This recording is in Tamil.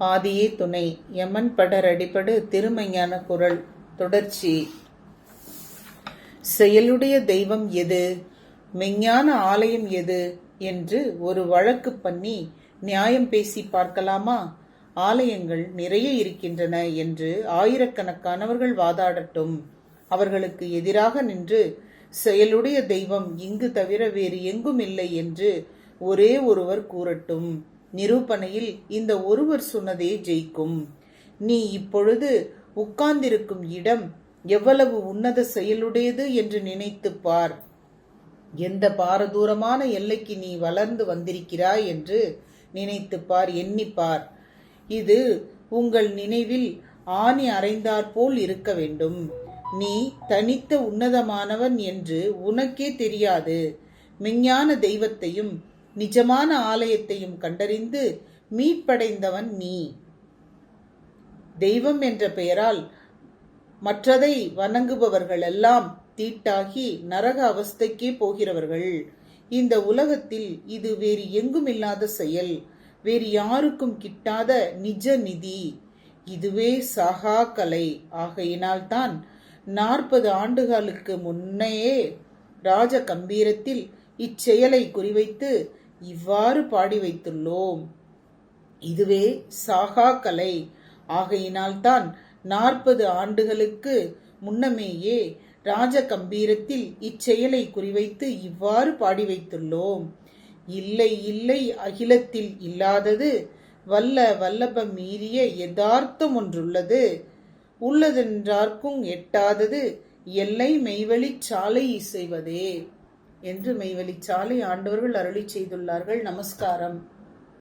ஆதியே துணை. யமன் படர் அடிபடு திருமையான குரல். தொடர்ச்சி. செயலுடைய தெய்வம் எது? மெஞ்ஞான ஆலயம் எது? என்று ஒரு வழக்கு பண்ணி நியாயம் பேசி பார்க்கலாமா? ஆலயங்கள் நிறைய இருக்கின்றன என்று ஆயிரக்கணக்கானவர்கள் வாதாடட்டும். அவர்களுக்கு எதிராக நின்று செயலுடைய தெய்வம் இங்கு தவிர வேறு எங்கும் இல்லை என்று ஒரே ஒருவர் கூறட்டும். நிரூபணையில் இந்த ஒருவர் சொன்னதே ஜெயிக்கும். நீ இப்பொழுது உட்கார்ந்திருக்கும் இடம் எவ்வளவு உன்னத செயலுடையது என்று நினைத்துப் பார். எந்த பாரதூரமான எல்லைக்கு நீ வளர்ந்து வந்திருக்கிறாய் என்று நினைத்துப் பார் எண்ணிப்பார் இது உங்கள் நினைவில் ஆணி அறைந்தாற்போல் இருக்க வேண்டும். நீ தனித்த உன்னதமானவன் என்று உனக்கே தெரியாது. மெஞ்ஞான தெய்வத்தையும் நிஜமான ஆலயத்தையும் கண்டறிந்து மீட்படைந்தவன் நீ. தெய்வம் என்ற பெயரால் மற்றதை வணங்குபவர்கள் எல்லாம் தீட்டாகி நரக அவஸ்தைக்கே போகிறவர்கள். இந்த உலகத்தில் இது வேறு எங்கும் இல்லாத செயல். வேறு யாருக்கும் கிட்டாத நிஜ நிதி. இதுவே சாகா கலை. ஆகையினால்தான் நாற்பது ஆண்டுகளுக்கு முன்னையே ராஜ கம்பீரத்தில் இச்செயலை குறிவைத்து இவ்வாறு பாடி வைத்துள்ளோம். இதுவே சாகா கலை. ஆகையினால்தான் நாற்பது ஆண்டுகளுக்கு முன்னமேயே ராஜ கம்பீரத்தில் இச்செயலை குறிவைத்து இவ்வாறு பாடி வைத்துள்ளோம். இல்லை இல்லை அகிலத்தில் இல்லாதது வல்ல வல்லபம் மீறிய யதார்த்தம் ஒன்றுள்ளது. உள்ளதென்றார்க்கும் எட்டாதது எல்லை மெய்வழி சாலை இசைவதே. என்று மெய்வழி சாலை ஆண்டவர்கள் அருளி செய்துள்ளார்கள். நமஸ்காரம்.